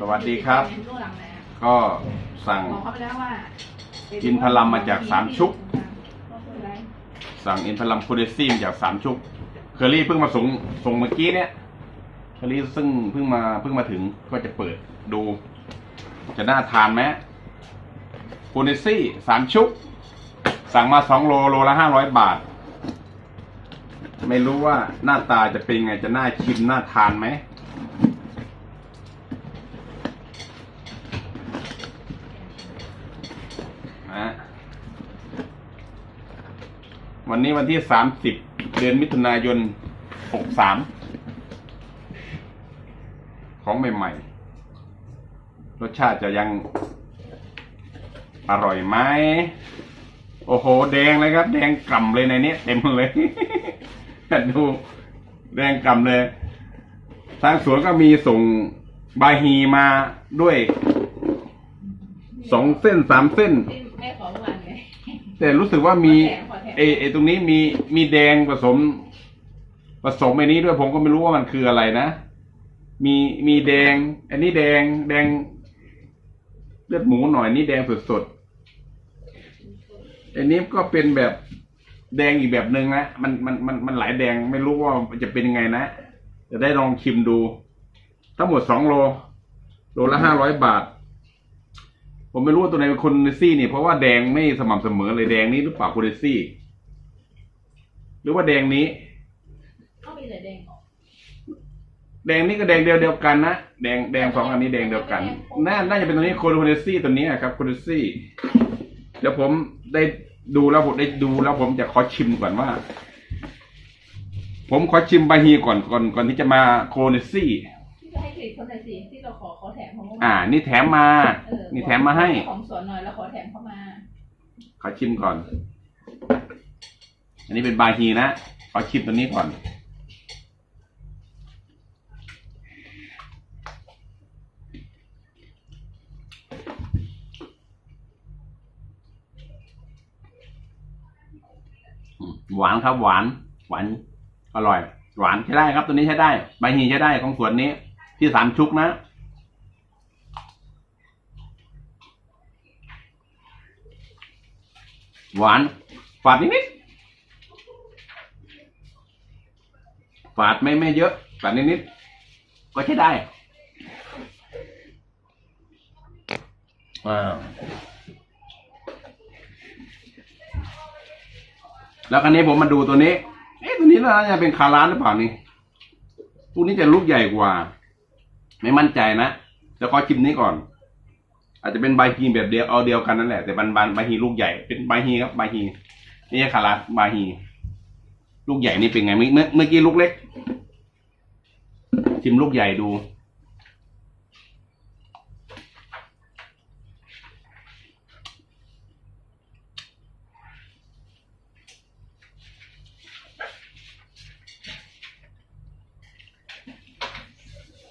สวัสดีครับ ก็สั่งบอกเขาไปแล้วว่ากินพลัมมาจากสามชุก สั่งอินพลัมโคเดซี่มาจากสามชุก เคอรี่เพิ่งมาส่งส่งเมื่อกี้เนี่ย เคอรี่ซึ่งเพิ่งมาเพิ่งมาถึงก็จะเปิดดู จะน่าทานไหมโคเดซี่สามชุก สั่งมาสองโลโลละห้าร้อยบาท ไม่รู้ว่าหน้าตาจะเป็นไงจะน่าชิมน่าทานไหมะวันนี้วันที่สามสิบเดือนมิถุนายนหกสามของใหม่ๆ รสชาติจะยังอร่อยไหมโอ้โห แดงเลยครับ แดงกล่ำเลยในนี้เต็มเลยดูแดงกล่ำเลย ทางสวนก็มีส่งบาฮีมาด้วยสองเส้นสามเส้น แต่รู้สึกว่ามีเอเอตรงนี้มีมีแดงผสม ผสมไอ้นี้ด้วยผมก็ไม่รู้ว่ามันคืออะไรนะ มีมีแดง อันนี้แดงแดง เลือดหมูหน่อยนี่แดงสดๆอันนี้ก็เป็นแบบแดงอีกแบบหนึ่งนะมันมันมันมันหลายแดงไม่รู้ว่ามันจะเป็นยังไงนะจะได้ลองชิมดู ทั้งหมดสองโล โลละห้าร้อยบาท ผมไม่รู้ว่าตัวไหนเป็นคนเนซี่เนี่ยเพราะว่าแดงไม่สม่ำเสมอเลยแดงนี้หรือเปล่าคุณเนซี่ หรือว่าแดงนี้ก็มีแต่แดงออกแดงนี่ก็แดงเดียวเดียวกันนะแดงแดงสองอันนี้แดงเดียวกันน่าน่าจะเป็นตัวนี้โคโรเนซี่ตัวนี้ครับโคโรเนซี่ เดี๋ยวผมได้ดูแล้วผมได้ดูแล้วผมจะขอชิมก่อนว่า ผมขอชิมบาฮีก่อนก่อนก่อนที่จะมาโคโรเนซี่ ที่จะให้เครดิตเขาหน่อยสิที่เราขอขอแถมเขาเมื่อวานอ่า นี่แถมมา เออนี่แถมมาให้ ของสวนหน่อยแล้วขอแถมเข้ามาขอชิมก่อน อันนี้เป็นบาฮีนะ ขอชิมตัวนี้ก่อน อืมหวานครับหวาน หวาน อร่อย หวานใช้ได้ครับตัวนี้ใช้ได้ใบหีใช้ได้ของสวนนี้ ที่สามชุกนะ หวานฝาดนิดๆฝาดไม่ไม่เยอะฝาดนิดๆก็ใช้ได้ว้าวแล้วคันนี้ผมมาดูตัวนี้ เอ๊ะตัวนี้น่าจะเป็นคาร้านหรือเปล่านี่ตัวนี้จะลูกใหญ่กว่า ไม่มั่นใจนะแล้วขอชิมนี้ก่อน อาจจะเป็นใบฮีแบบเดียวเอาเดียวกันนั่นแหละแต่บันบันใบฮีลูกใหญ่เป็นใบฮีครับใบฮีนี่ใช่คาราใบฮีลูกใหญ่นี่เป็นไงเมื่อเมื่อกี้ลูกเล็ก ชิมลูกใหญ่ดู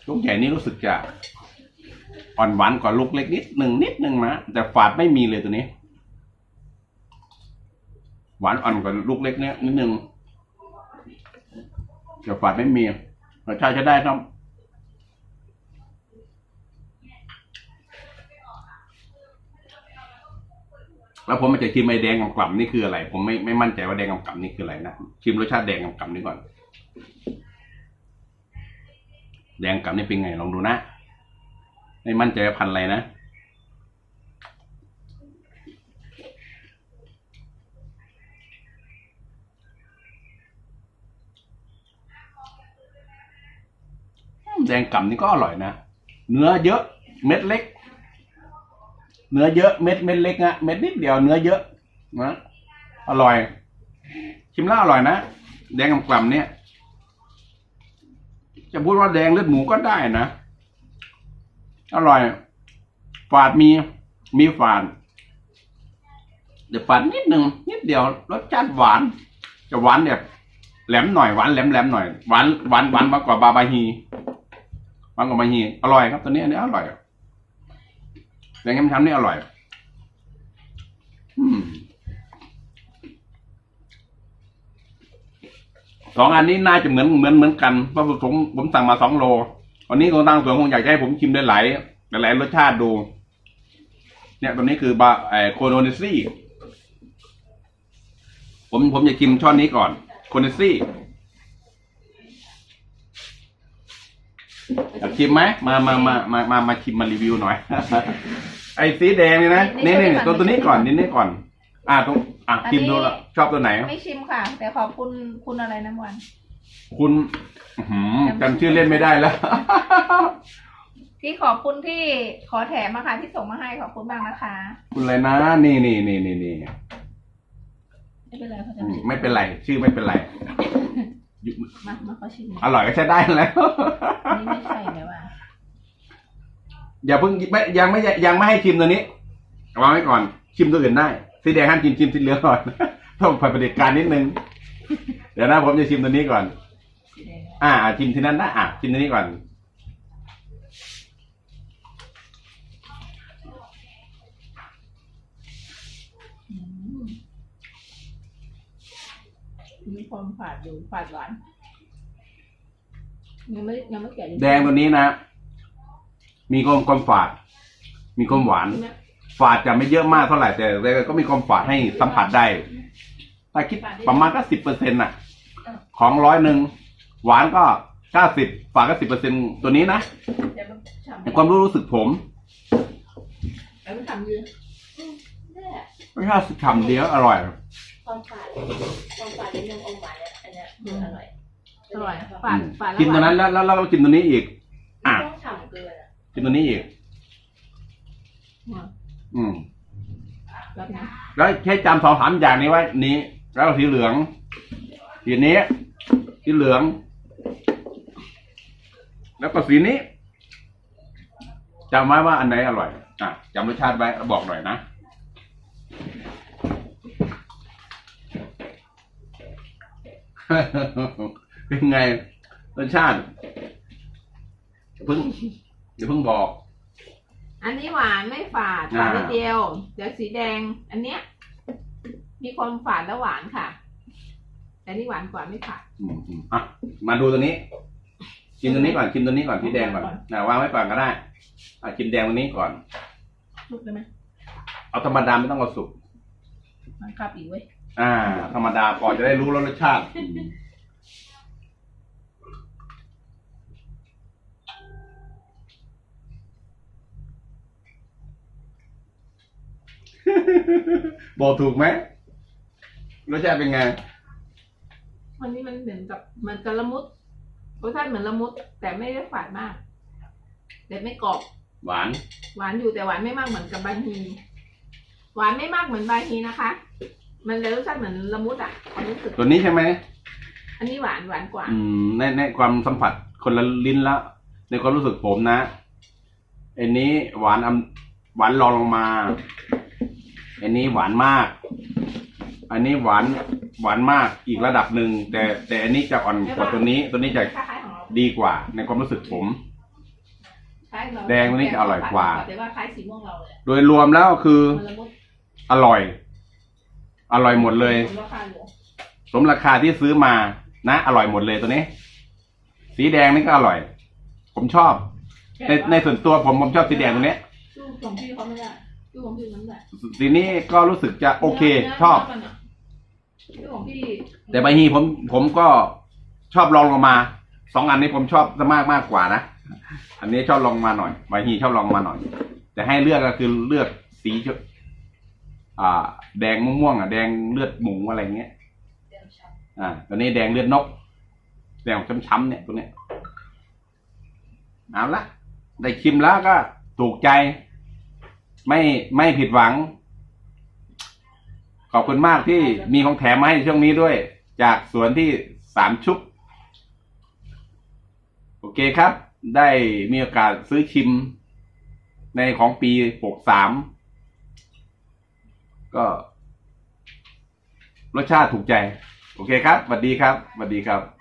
ลูกใหญ่นี่รู้สึกจะอ่อนหวานกว่าลูกเล็กนิดหนึ่งนิดหนึ่งนะแต่ฝาดไม่มีเลยตัวนี้ หวานอ่อนกว่าลูกเล็กเนี้ยนิดหนึ่งแต่ฝาดไม่มีรสชาติจะได้ครับแล้วผมมันจะชิมไอแดงกับกล่ำนี่คืออะไร ผมไม่ไม่มั่นใจว่าแดงกับกล่ำนี่คืออะไรนะชิมรสชาติแดงกับกล่ำนี่ก่อน แดงกล่ำนี่เป็นไงลองดูนะ ไม่มั่นใจพันอะไรนะแดงกล่ำนี่ก็อร่อยนะ เนื้อเยอะเม็ดเล็ก เนื้อเยอะเม็ดเม็ดเล็กนะเม็ดนิดเดียวเนื้อเยอะนะอร่อย ชิมแล้วอร่อยนะ แดงกล่ำเนี่ย จะพูดว่าแดงเลือดหมูก็ได้นะ อร่อย ฝาดมี มีฝาด เดี๋ยวฝาดนิดหนึ่งนิดเดียวรสชาติหวาน จะหวานแบบแหลมหน่อยหวานแหลมแหลมหน่อยหวานหวานหวานมากกว่าบาบาฮีหวานกว่าบาฮีอร่อยครับตัวนี้อันนี้อร่อยแดงช้ำนี่อร่อย อืม สองอันนี้น่าจะเหมือนเหมือนเหมือนกันเพราะผมผมสั่งมาสองโลวันนี้ของทางสวนคงอยากจะให้ผมชิมได้หลายหลายๆรสชาติดู เนี่ยตัวนี้คือบาไอโคโนเนซี่ผมผมจะชิมช้อนนี้ก่อนโคเนซี่อยากชิมไหมมามามามามามาชิมมารีวิวหน่อย ไอ้สีแดงนี่นะนี่นี่ตัวตัวนี้ก่อนนี่นี่ก่อน อ่าตรง อะชิมดูแล้วชอบตัวไหน ไม่ชิมค่ะ แต่ขอบคุณคุณอะไรน้ำวันคุณอื้อหือจำชื่อเล่นไม่ได้แล้ว ที่ขอบคุณที่ขอแถมมาค่ะที่ส่งมาให้ขอบคุณมากนะคะ คุณอะไรนะ นี่นี่นี่นี่นี่ไม่เป็นไรเขาจะอืมไม่เป็นไร ชื่อไม่เป็นไรอยู่มามาเขาชิมอร่อยก็ใช้ได้แล้ว อันนี้ไม่ใช่ไหมว่าอย่าเพิ่งไม่ยังไม่ยังไม่ให้ชิมตัวนี้วางไว้ก่อน ชิมตัวอื่นได้ สีแดงห้ามชิมชิมสีเหลืองก่อนต้องผ่านประเด็จการนิดนึง เดี๋ยวนะผมจะชิมตัวนี้ก่อนสีแดงอ่าอ่าชิมที่นั้นนะอะชิมตัวนี้ก่อนอืมมีความฝาดอยู่ฝาดหวานยังไม่ยังไม่แก่เลยแดงตัวนี้นะ มีความความฝาด มีความหวาน ใช่ไหม ฝาดจะไม่เยอะมากเท่าไหร่แต่แต่ก็มีความฝาดให้สัมผัสได้ถ้าคิดประมาณก็สิบเปอร์เซ็นต์ะของร้อยหนึ่งหวานก็เก้าสิบฝาดก็สิบเปอร์เซ็นตัวนี้นะแต่มันฉ่ำในความรู้รู้สึกผมแต่มันฉ่ำอยู่นี่แหละไม่ใช่ฉ่ำเดียวอร่อยความฝาดความฝาดนิดนึงอมหวานเนี่ยอันเนี้ยคืออร่อยอร่อยฝาดฝาดแล้วกินตัวนั้นหวาแล้วแล้วแล้วก็กินตัวนี้อีกอะไม่ต้องฉ่ำเกินอะกินตัวนี้อีก อืมแบบนี้แล้วแค่จำสองสามอย่างนี้ไว้นี้ แล้วสีเหลือง สีนี้ สีเหลือง แล้วก็สีนี้จำไว้ว่าอันไหนอร่อย อะจำรสชาติไว้แล้วบอกหน่อยนะ เป็นไงรสชาติอย่าเพิ่งอย่าเพิ่งบอก อันนี้หวานไม่ฝาดอ่าฝาดนิดเดียว เดี๋ยวสีแดง อันเนี้ย มีความฝาดและหวานค่ะ แต่นี่หวานกว่าไม่ฝาดอืมอืมอะมาดูตัวนี้กินตัวนี้ก่อนกินตัวนี้ก่อนที่แดงก่อนก่อนนะวางไว้ก่อนก็ได้อะกินแดงตัวนี้ก่อนลุกได้ไหมเอาธรรมดาไม่ต้องเอาสุกมันคับอีกเว้ยอ่า ธรรมดาพอจะได้รู้รสชาติ บอกถูกไหมรสชาติเป็นไง วันนี้มันเหมือนกับเหมือนกับละมุดรสชาติเหมือนละมุด แต่ไม่ได้ฝาดมาก แต่ไม่กรอบ หวาน หวานอยู่แต่หวานไม่มากเหมือนกับบาฮีหวานไม่มากเหมือนบาฮีนะคะ มันเลยรสชาติเหมือนละมุดอะความรู้สึกตัวนี้ใช่ไหมอันนี้หวานหวานกว่า อืมในในความสัมผัสคนละลิ้นละ ในความรู้สึกผมนะอันนี้หวานอำหวานรองลงมา อันนี้หวานมาก อันนี้หวานหวานมากอีกระดับหนึ่งแต่แต่อันนี้จะอ่อนกว่าตัวนี้ ตัวนี้จะคล้ายๆของเราดีกว่า ในความรู้สึกผมคล้ายเราแดงนี่จะอร่อยกว่าแต่ว่าคล้ายสีม่วงเราเลยโดยรวมแล้วคือมันละมุดอร่อย อร่อยหมดเลยผมราคาอยู่สมราคาที่ซื้อมานะ อร่อยหมดเลยตัวนี้ สีแดงนี่ก็อร่อย ผมชอบ ในในส่วนตัวผมผมชอบสีแดงตัวเนี้ยตู้ของ พี่เขาไม่ได้ตู้ของพี่มันไม่ได้สีนี้ก็รู้สึกจะโอเค ชอบมันอะตู้ของพี่แต่ใบฮีผมผมก็ชอบลองลงมาสองอันนี้ผมชอบมากมากกว่านะอันนี้ชอบลองมาหน่อยใบฮีชอบลองมาหน่อย แต่ให้เลือกก็คือเลือกสีชอ่า แดงม่วงๆอะแดงเลือดหมูอะไรเงี้ยเดี๋ยวฉ่อ่าตัวนี้แดงเลือดนก แดงช้ำๆเนี่ยตัวเนี้ยเอาละได้ชิมแล้วก็ถูกใจ ไม่ไม่ผิดหวัง ขอบคุณมากที่มีของแถมมาให้ช่วงนี้ด้วย จากสวนที่สามชุบโอเคครับ ได้มีโอกาสซื้อชิม ในของปีหกสามก็ รสชาติถูกใจ โอเคครับสวัสดีครับสวัสดีครับ